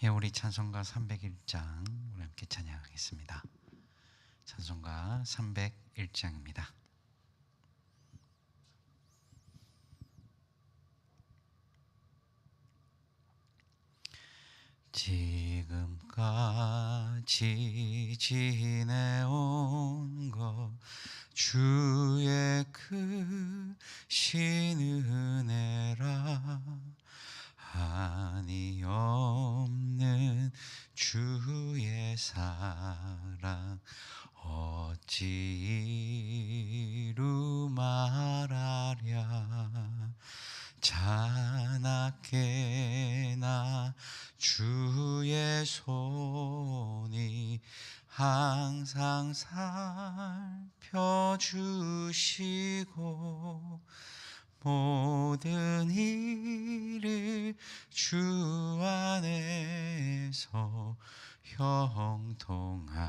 예, 우리 찬송가 301장 우리 함께 찬양하겠습니다. 찬송가 301장입니다. 지금까지 지내온 것 주의 크신 은혜라 한이 없는 주의 사랑. 어찌 이루 말하랴? 자나깨나 주의 손이 항상 살펴주시고 모든 일을 주 안에서 형통하게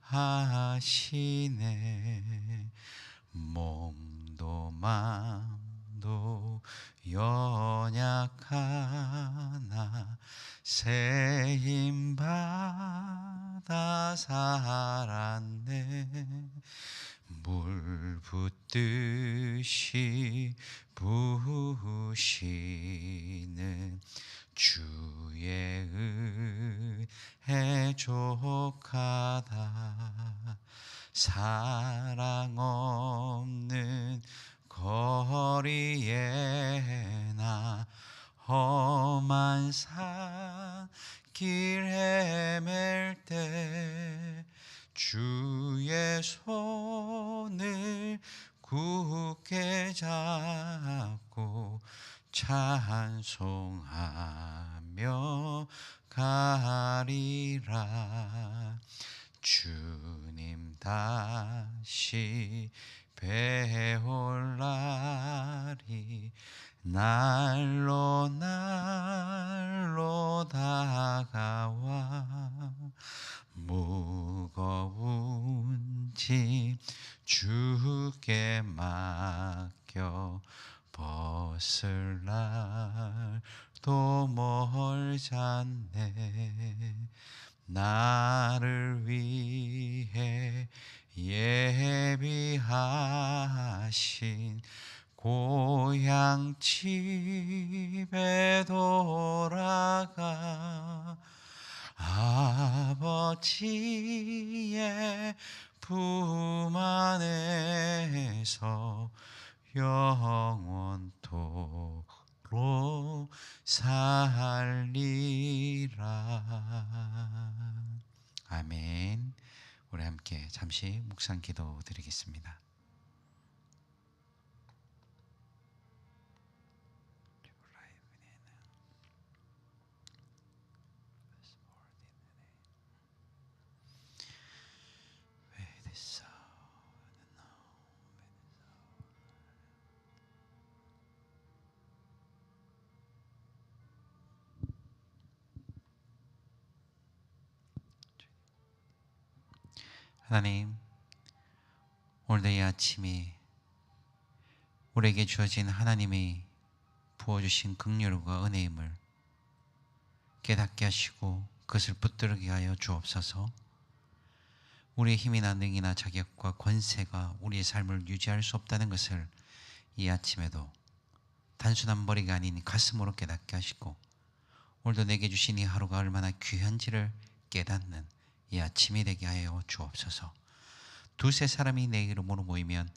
하시네. 몸도 마음도 연약하나 새힘 받아 살았네 물 붓듯이 부으시는 주의 은혜 족하다. 사랑 없는 거리에 나 험한 산길 헤맬 때 주의 손을 굳게 잡고 찬송하며 가리라. 주님 다시 배울 날이 날로 날로 다가와 무거운 짐 주께 맡겨 벗을 날도 멀잖네. 나를 위해 예비하신 고향 집 아버지의 품 안에서 영원토록 살리라. 아멘. 우리 함께 잠시 묵상 기도 드리겠습니다. 하나님, 오늘도 이 아침이 우리에게 주어진 하나님이 부어주신 긍휼과 은혜임을 깨닫게 하시고 그것을 붙들게 하여 주옵소서. 우리의 힘이나 능이나 자격과 권세가 우리의 삶을 유지할 수 없다는 것을 이 아침에도 단순한 머리가 아닌 가슴으로 깨닫게 하시고 오늘도 내게 주신 이 하루가 얼마나 귀한지를 깨닫는 이 아침이 되게 하여 주옵소서. 두세 사람이 내 이름으로 모이면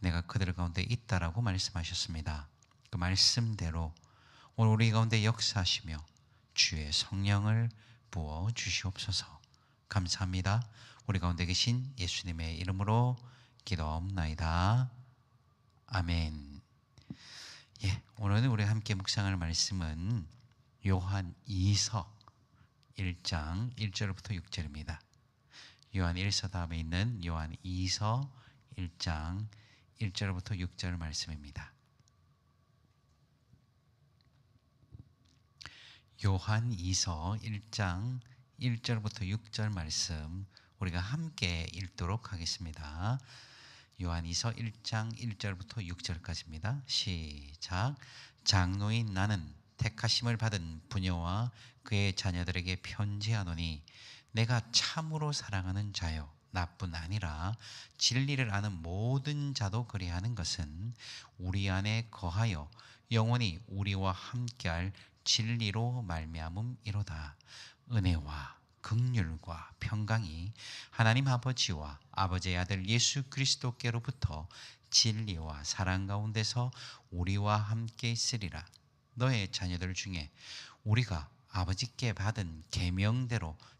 내가 그들 가운데 있다라고 말씀하셨습니다. 그 말씀대로 오늘 우리 가운데 역사하시며 주의 성령을 부어 주시옵소서. 감사합니다. 우리 가운데 계신 예수님의 이름으로 기도옵나이다. 아멘. 예, 오늘 우리 함께 묵상할 말씀은 요한 2서 1장 1절부터 6절입니다. 요한 1서 다음에 있는 요한 2서 1장 1절부터 6절 말씀입니다. 요한 2서 1장 1절부터 6절 말씀 우리가 함께 읽도록 하겠습니다. 요한 2서 1장 1절부터 6절까지입니다. 시작. 장로인 나는 택하심을 받은 부녀와 그의 자녀들에게 편지하노니 내가 참으로 사랑하는 자요 나뿐 아니라 진리를 아는 모든 자도 그리하는 것은 우리 안에 거하여 영원히 우리와 함께할 진리로 말미암음이로다. 은혜와 극률과 평강이 하나님 아버지와 아버지의 아들 예수 그리스도께로부터 진리와 사랑 가운데서 우리와 함께 있으리라. 너의 자녀들 중에 우리가 아버지께 받은 계명대로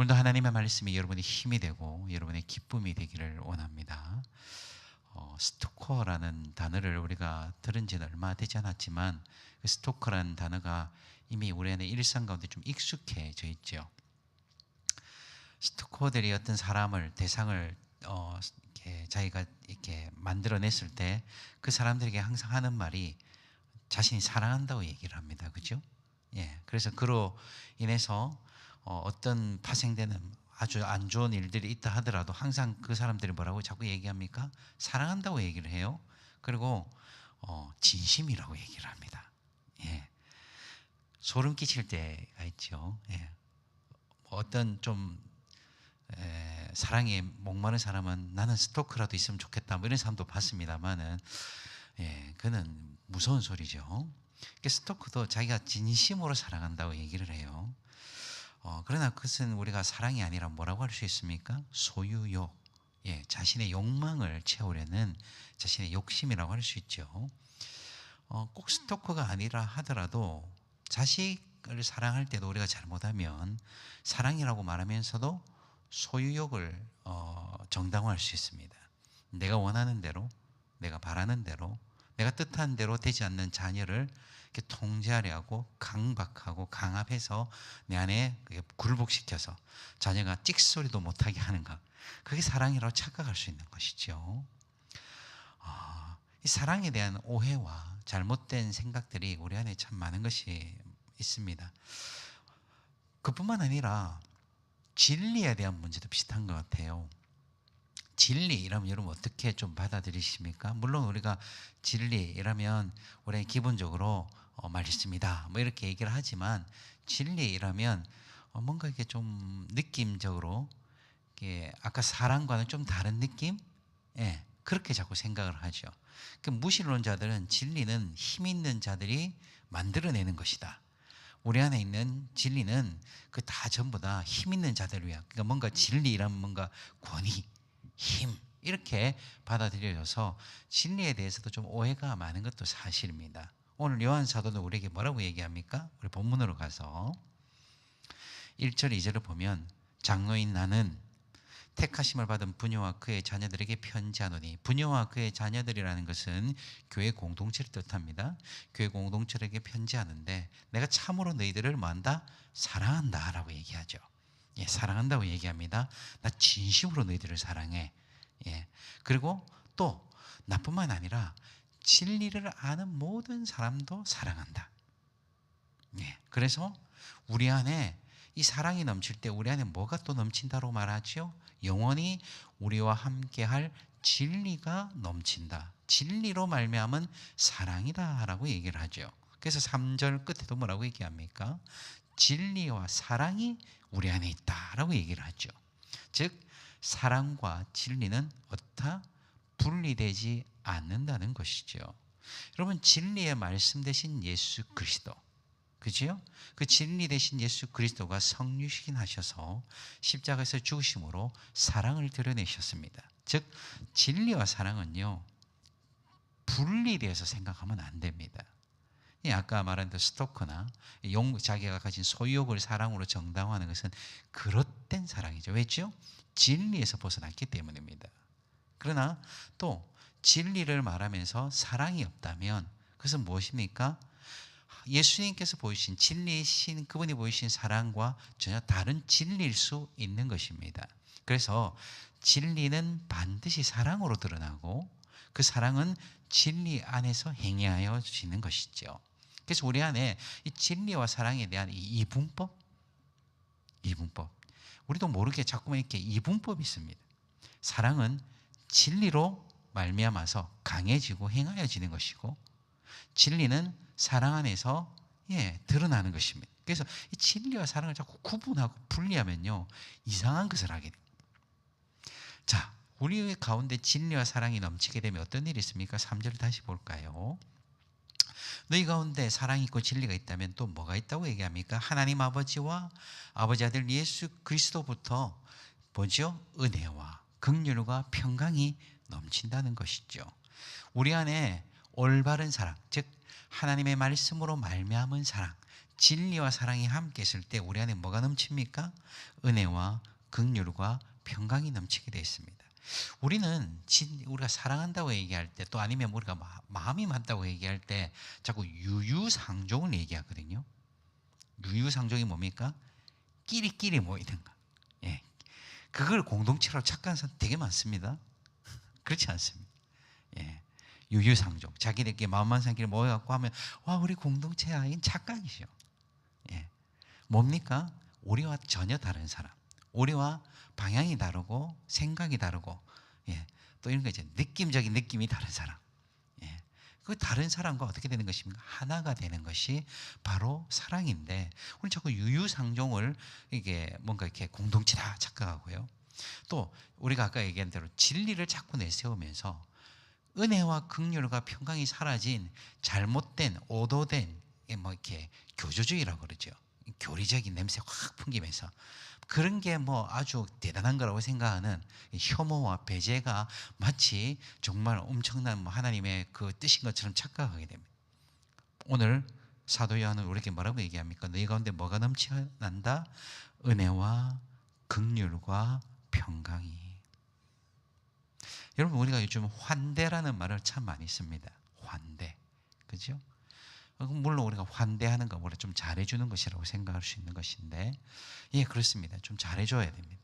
오늘도 하나님의 말씀이 여러분의 힘이 되고 여러분의 기쁨이 되기를 원합니다. 어, 스토커라는 단어를 우리가 들은 지는 얼마 되지 않았지만 그 스토커라는 단어가 이미 우리 안에 일상 가운데 좀 익숙해져 있죠. 스토커들이 어떤 사람을 대상을 어, 이렇게 자기가 이렇게 만들어냈을 때 그 사람들에게 항상 하는 말이 자신이 사랑한다고 얘기를 합니다. 그죠? 예. 그래서 그로 인해서 어, 어떤 파생되는 아주 안 좋은 일들이 있다 하더라도 항상 그 사람들이 뭐라고 자꾸 얘기합니까? 사랑한다고 얘기를 해요. 그리고 어, 진심이라고 얘기를 합니다. 예. 소름 끼칠 때가 있죠. 예. 어떤 좀 에, 사랑에 목마른 사람은 나는 스토크라도 있으면 좋겠다 뭐 이런 사람도 봤습니다만은 예, 그는 무서운 소리죠. 그러니까 스토크도 자기가 진심으로 사랑한다고 얘기를 해요. 어, 그러나 그것은 우리가 사랑이 아니라 뭐라고 할 수 있습니까? 소유욕, 예, 자신의 욕망을 채우려는 자신의 욕심이라고 할 수 있죠. 어, 꼭 스토커가 아니라 하더라도 자식을 사랑할 때도 우리가 잘못하면 사랑이라고 말하면서도 소유욕을 어, 정당화할 수 있습니다. 내가 원하는 대로, 내가 바라는 대로, 내가 뜻한 대로 되지 않는 자녀를 이렇게 통제하려고 강박하고 강압해서 내 안에 굴복시켜서 자녀가 찍소리도 못하게 하는 것. 그게 사랑이라고 착각할 수 있는 것이죠. 아, 이 사랑에 대한 오해와 잘못된 생각들이 우리 안에 참 많은 것이 있습니다. 그뿐만 아니라 진리에 대한 문제도 비슷한 것 같아요. 진리 이러면 여러분 어떻게 좀 받아들이십니까? 물론 우리가 진리이라면 우리 기본적으로 어, 말씀이다 뭐 이렇게 얘기를 하지만 진리이라면 어, 뭔가 이게 좀 느낌적으로 이게 아까 사랑과는 좀 다른 느낌? 예, 그렇게 자꾸 생각을 하죠. 그 무신론자들은 진리는 힘 있는 자들이 만들어내는 것이다. 우리 안에 있는 진리는 그 다 전부 다 힘 있는 자들을 위한 그러니까 뭔가 진리라면 뭔가 권위, 힘 이렇게 받아들여져서 진리에 대해서도 좀 오해가 많은 것도 사실입니다. 오늘 요한 사도는 우리에게 뭐라고 얘기합니까? 우리 본문으로 가서 1절 2절을 보면 장로인 나는 택하심을 받은 부녀와 그의 자녀들에게 편지하노니 부녀와 그의 자녀들이라는 것은 교회 공동체를 뜻합니다. 교회 공동체에게 편지하는데 내가 참으로 너희들을 뭐한다? 사랑한다라고 얘기하죠. 예, 사랑한다고 얘기합니다. 나 진심으로 너희들을 사랑해. 예. 그리고 또 나뿐만 아니라 진리를 아는 모든 사람도 사랑한다. 예. 그래서 우리 안에 이 사랑이 넘칠 때 우리 안에 뭐가 또 넘친다고 말하죠? 영원히 우리와 함께할 진리가 넘친다. 진리로 말미암은 사랑이다라고 얘기를 하죠. 그래서 3절 끝에도 뭐라고 얘기합니까? 진리와 사랑이 우리 안에 있다라고 얘기를 하죠. 즉 사랑과 진리는 어떻다 분리되지 않는다는 것이죠. 여러분 진리의 말씀 대신 예수 그리스도 그지요? 그 진리 대신 예수 그리스도가 성육신 하셔서 십자가에서 죽으심으로 사랑을 드러내셨습니다. 즉 진리와 사랑은요 분리되어서 생각하면 안 됩니다. 아까 말한 그 스토커나 용, 자기가 가진 소유욕을 사랑으로 정당화하는 것은 그릇된 사랑이죠. 왜죠? 진리에서 벗어났기 때문입니다. 그러나 또 진리를 말하면서 사랑이 없다면 그것은 무엇입니까? 예수님께서 보이신 진리신 그분이 보이신 사랑과 전혀 다른 진리일 수 있는 것입니다. 그래서 진리는 반드시 사랑으로 드러나고 그 사랑은 진리 안에서 행하여지는 것이죠. 그래서 우리 안에 이 진리와 사랑에 대한 이 이분법, 이분법. 우리도 모르게 자꾸만 이렇게 이분법이 있습니다. 사랑은 진리로 말미암아서 강해지고 행하여지는 것이고 진리는 사랑 안에서 예, 드러나는 것입니다. 그래서 이 진리와 사랑을 자꾸 구분하고 분리하면요 이상한 것을 하게 됩니다. 자, 우리 가운데 진리와 사랑이 넘치게 되면 어떤 일이 있습니까? 3절을 다시 볼까요? 너희 가운데 사랑이 있고 진리가 있다면 또 뭐가 있다고 얘기합니까? 하나님 아버지와 아버지 아들 예수 그리스도부터 뭐죠? 은혜와 긍휼과 평강이 넘친다는 것이죠. 우리 안에 올바른 사랑, 즉 하나님의 말씀으로 말미암은 사랑, 진리와 사랑이 함께 있을 때 우리 안에 뭐가 넘칩니까? 은혜와 긍휼과 평강이 넘치게 되어 있습니다. 우리는 진, 우리가 사랑한다고 얘기할 때 또 아니면 우리가 마음이 맞다고 얘기할 때 자꾸 유유상종을 얘기하거든요. 유유상종이 뭡니까? 끼리끼리 모이는 거. 예. 그걸 공동체로 착각하는 사람 되게 많습니다. 그렇지 않습니다. 예. 유유상종. 자기들끼리 마음만 상끼리 모여갖고 하면, 와, 우리 공동체야. 이 착각이죠. 예. 뭡니까? 우리와 전혀 다른 사람. 우리와 방향이 다르고 생각이 다르고 예. 또 이런 거 이제 느낌적인 느낌이 다른 사람. 예. 그 다른 사람과 어떻게 되는 것입니까? 하나가 되는 것이 바로 사랑인데 우리 자꾸 유유상종을 이게 뭔가 이렇게 공동체다 착각하고요. 또 우리가 아까 얘기한 대로 진리를 자꾸 내세우면서 은혜와 극률과 평강이 사라진 잘못된 오도된 뭐 이렇게 교조주의라고 그러죠. 교리적인 냄새 확 풍기면서 그런 게 뭐 아주 대단한 거라고 생각하는 혐오와 배제가 마치 정말 엄청난 뭐 하나님의 그 뜻인 것처럼 착각하게 됩니다. 오늘 사도 요한은 우리에게 뭐라고 얘기합니까? 너희 가운데 뭐가 넘치난다? 은혜와 극률과 평강이. 여러분 우리가 요즘 환대라는 말을 참 많이 씁니다. 환대, 그죠? 물론 우리가 환대하는 거, 우리가 좀 잘해주는 것이라고 생각할 수 있는 것인데, 예, 그렇습니다. 좀 잘해줘야 됩니다.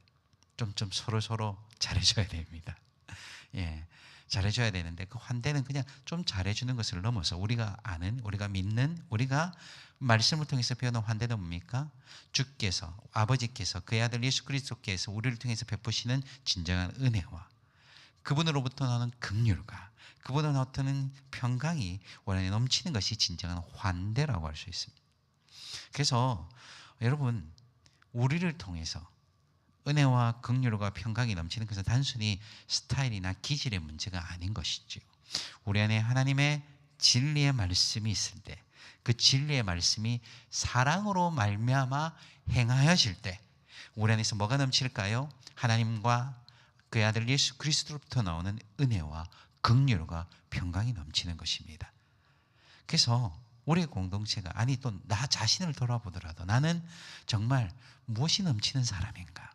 좀, 좀 서로 서로 잘해줘야 됩니다. 예, 잘해줘야 되는데, 그 환대는 그냥 좀 잘해주는 것을 넘어서 우리가 아는, 우리가 믿는, 우리가 말씀을 통해서 배우는 환대는 뭡니까? 주께서, 아버지께서, 그의 아들 예수 그리스도께서 우리를 통해서 베푸시는 진정한 은혜와 그분으로부터 나오는 긍휼과 어떤 평강이 원래 넘치는 것이 진정한 환대라고 할 수 있습니다. 그래서 여러분 우리를 통해서 은혜와 긍휼과 평강이 넘치는 것은 단순히 스타일이나 기질의 문제가 아닌 것이죠. 우리 안에 하나님의 진리의 말씀이 있을 때, 그 진리의 말씀이 사랑으로 말미암아 행하여질 때, 우리 안에서 뭐가 넘칠까요? 하나님과 그의 아들 예수 그리스도로부터 나오는 은혜와 극률과 평강이 넘치는 것입니다. 그래서 우리 공동체가 아니 또 나 자신을 돌아보더라도 나는 정말 무엇이 넘치는 사람인가?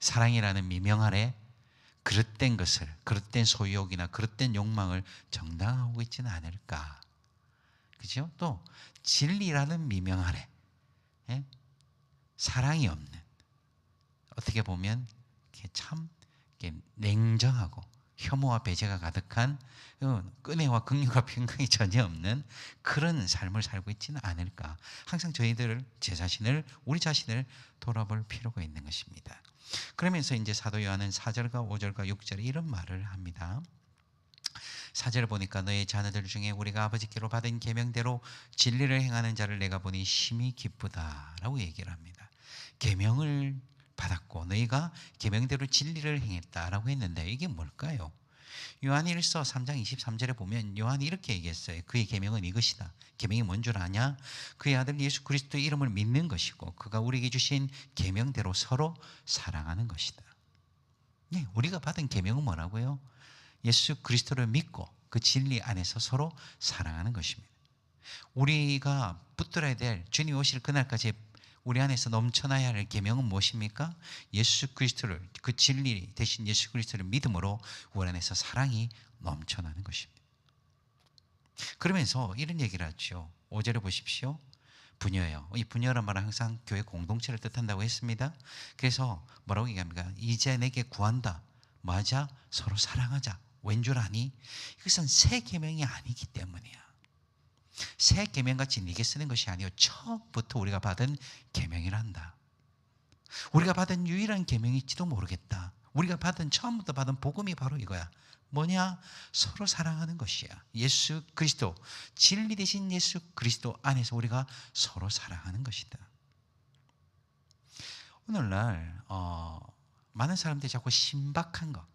사랑이라는 미명 아래 그릇된 것을 그릇된 소유욕이나 그릇된 욕망을 정당하고 있지는 않을까? 그죠? 또 진리라는 미명 아래 예? 사랑이 없는 어떻게 보면 참 냉정하고 혐오와 배제가 가득한 어, 끈혜와 긍휼과 평강이 전혀 없는 그런 삶을 살고 있지는 않을까. 항상 저희들 제 자신을 우리 자신을 돌아볼 필요가 있는 것입니다. 그러면서 이제 사도 요한은 4절과 5절과 6절에 이런 말을 합니다. 4절을 보니까 너의 자녀들 중에 우리가 아버지께로 받은 계명대로 진리를 행하는 자를 내가 보니 심히 기쁘다라고 얘기를 합니다. 계명을 받았고 너희가 계명대로 진리를 행했다라고 했는데 이게 뭘까요? 요한일서 3장 23절에 보면 요한이 이렇게 얘기했어요. 그의 계명은 이것이다. 계명이 뭔 줄 아냐? 그의 아들 예수 그리스도의 이름을 믿는 것이고 그가 우리에게 주신 계명대로 서로 사랑하는 것이다. 네, 우리가 받은 계명은 뭐라고요? 예수 그리스도를 믿고 그 진리 안에서 서로 사랑하는 것입니다. 우리가 붙들어야 될 주님 오실 그날까지 우리 안에서 넘쳐나야 할 계명은 무엇입니까? 예수 그리스도를 그 진리 대신 예수 그리스도를 믿음으로 우리 안에서 사랑이 넘쳐나는 것입니다. 그러면서 이런 얘기를 하죠. 5절에 보십시오. 분여요. 이 분여란 말은 항상 교회 공동체를 뜻한다고 했습니다. 그래서 뭐라고 얘기합니까? 이제 내게 구한다. 맞아? 서로 사랑하자. 왠 줄 아니? 이것은 새 계명이 아니기 때문이야. 새 계명 같이 네게 쓰는 것이 아니요 처음부터 우리가 받은 계명이란다. 우리가 받은 유일한 계명일지도 모르겠다. 우리가 받은 처음부터 받은 복음이 바로 이거야. 뭐냐? 서로 사랑하는 것이야. 예수 그리스도 진리 대신 예수 그리스도 안에서 우리가 서로 사랑하는 것이다. 오늘날 어, 많은 사람들이 자꾸 신박한 것,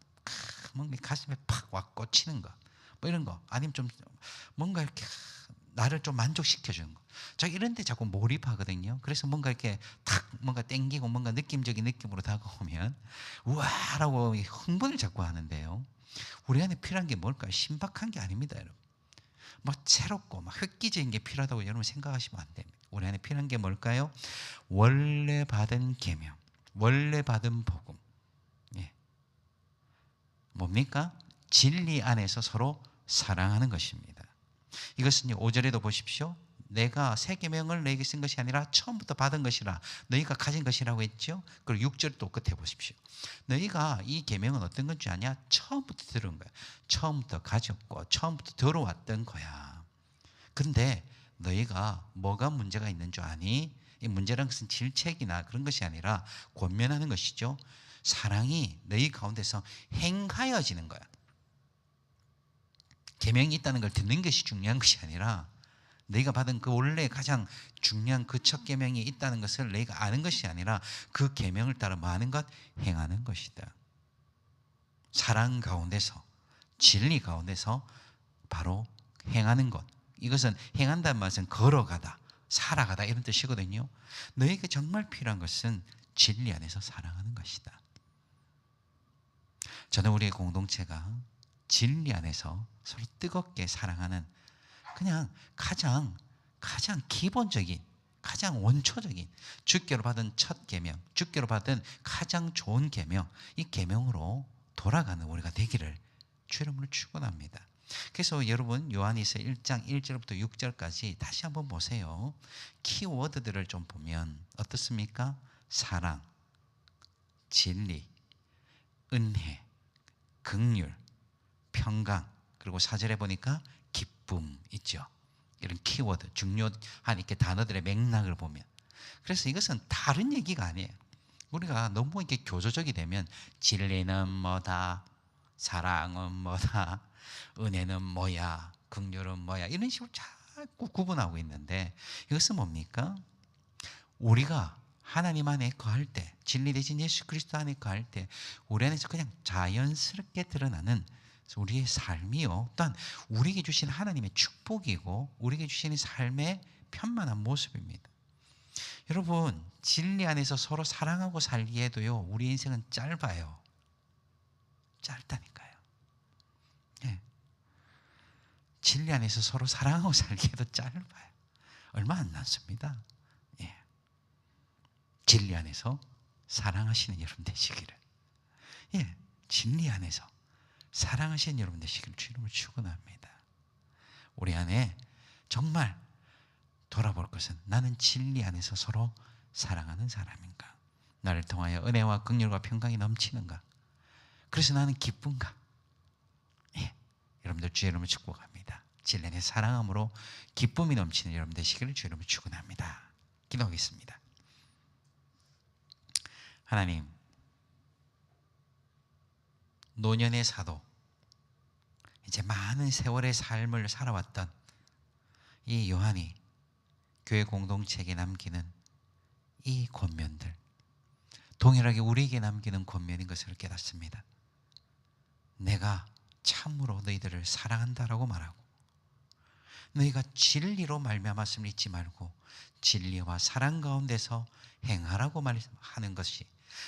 뭔가 가슴에 팍 와 꽂히는 것, 뭐 이런 거, 아니면 좀 뭔가 이렇게 나를 좀 만족시켜 주는 거. 저 이런 데 자꾸 몰입하거든요. 그래서 뭔가 이렇게 탁 뭔가 땡기고 뭔가 느낌적인 느낌으로 다가오면 우와라고 흥분을 자꾸 하는데요. 우리 안에 필요한 게 뭘까요? 신박한 게 아닙니다, 여러분. 뭐 새롭고 막 획기적인 게 필요하다고 여러분 생각하시면 안 됩니다. 우리 안에 필요한 게 뭘까요? 원래 받은 계명, 원래 받은 복음. 예. 뭡니까? 진리 안에서 서로 사랑하는 것입니다. 이것은 5절에도 보십시오. 내가 새 계명을 너에게 쓴 것이 아니라 처음부터 받은 것이라 너희가 가진 것이라고 했죠. 그리고 6절 또 끝에 보십시오. 너희가 이 계명은 어떤 건지 아냐? 처음부터 들은 거야. 처음부터 가졌고 처음부터 들어왔던 거야. 근데 너희가 뭐가 문제가 있는 줄 아니? 이 문제란 것은 질책이나 그런 것이 아니라 권면하는 것이죠. 사랑이 너희 가운데서 행하여지는 거야. 계명이 있다는 걸 듣는 것이 중요한 것이 아니라 너희가 받은 그 원래 가장 중요한 그 첫 계명이 있다는 것을 너희가 아는 것이 아니라 그 계명을 따라 많은 것 행하는 것이다. 사랑 가운데서 진리 가운데서 바로 행하는 것. 이것은 행한다는 말은 걸어가다, 살아가다 이런 뜻이거든요. 너에게 정말 필요한 것은 진리 안에서 사랑하는 것이다. 저는 우리의 공동체가 진리 안에서 서로 뜨겁게 사랑하는 그냥 가장 가장 기본적인 가장 원초적인 주께로 받은 첫 계명, 주께로 받은 가장 좋은 계명, 이 계명으로 돌아가는 우리가 되기를 주름을 축원합니다. 그래서 여러분 요한이서 1장 1절부터 6절까지 다시 한번 보세요. 키워드들을 좀 보면 어떻습니까? 사랑, 진리, 은혜, 극률, 평강, 그리고 사절에 보니까 기쁨 있죠. 이런 키워드, 중요한 이렇게 단어들의 맥락을 보면. 그래서 이것은 다른 얘기가 아니에요. 우리가 너무 이렇게 교조적이 되면 진리는 뭐다, 사랑은 뭐다, 은혜는 뭐야, 긍휼은 뭐야 이런 식으로 자꾸 구분하고 있는데 이것은 뭡니까? 우리가 하나님 안에 거할 때, 진리 대신 예수 그리스도 안에 거할 때, 우리 안에서 그냥 자연스럽게 드러나는 우리의 삶이요. 또한 우리에게 주신 하나님의 축복이고 우리에게 주시는 삶의 편만한 모습입니다. 여러분, 진리 안에서 서로 사랑하고 살기에도요, 우리 인생은 짧아요. 짧다니까요. 네. 진리 안에서 서로 사랑하고 살기에도 짧아요. 얼마 안 남습니다. 예. 진리 안에서 사랑하시는 여러분 되시기를. 예. 진리 안에서 사랑하시는 여러분 되시길 주님을 축원합니다. 우리 안에 정말 돌아볼 것은 나는 진리 안에서 서로 사랑하는 사람인가? 나를 통하여 은혜와 긍휼과 평강이 넘치는가? 그래서 나는 기쁜가? 예, 여러분들 주의 이름을 축복합니다. 진리 안에 사랑함으로 기쁨이 넘치는 여러분 되시기를 주의 이름을 축원합니다. 기도하겠습니다. 하나님 노년의 사도, 이제 많은 세월의 삶을 살아왔던 이 요한이 교회 공동체에게 남기는 이 권면들, 동일하게 우리에게 남기는 권면인 것을 깨닫습니다. 내가 참으로 너희들을 사랑한다라고 말하고 너희가 진리로 말미암았음을 잊지 말고 진리와 사랑 가운데서 행하라고 말하는 것이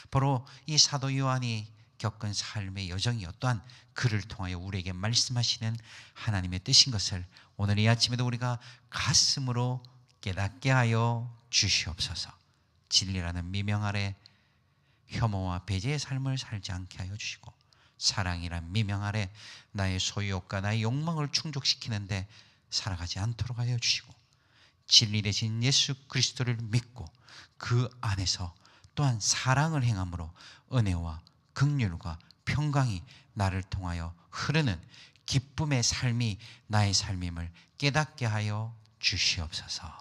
바로 이 사도 요한이 겪은 삶의 여정이요 또한 그를 통하여 우리에게 말씀하시는 하나님의 뜻인 것을 오늘 이 아침에도 우리가 가슴으로 깨닫게 하여 주시옵소서. 진리라는 미명 아래 혐오와 배제의 삶을 살지 않게 하여 주시고 사랑이란 미명 아래 나의 소유욕과 나의 욕망을 충족시키는데 살아가지 않도록 하여 주시고 진리 대신 예수 그리스도를 믿고 그 안에서 또한 사랑을 행함으로 은혜와 극률과 평강이 나를 통하여 흐르는 기쁨의 삶이 나의 삶임을 깨닫게 하여 주시옵소서.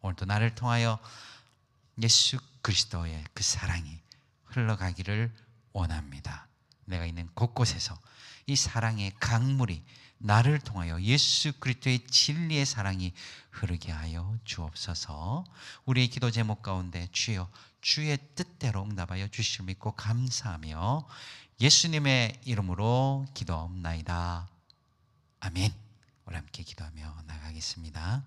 오늘도 나를 통하여 예수 그리스도의 그 사랑이 흘러가기를 원합니다. 내가 있는 곳곳에서 이 사랑의 강물이 나를 통하여 예수 그리스도의 진리의 사랑이 흐르게 하여 주옵소서. 우리의 기도 제목 가운데 주여 주의 뜻대로 응답하여 주실 믿고 감사하며 예수님의 이름으로 기도옵나이다. 아멘. 우리 함께 기도하며 나가겠습니다.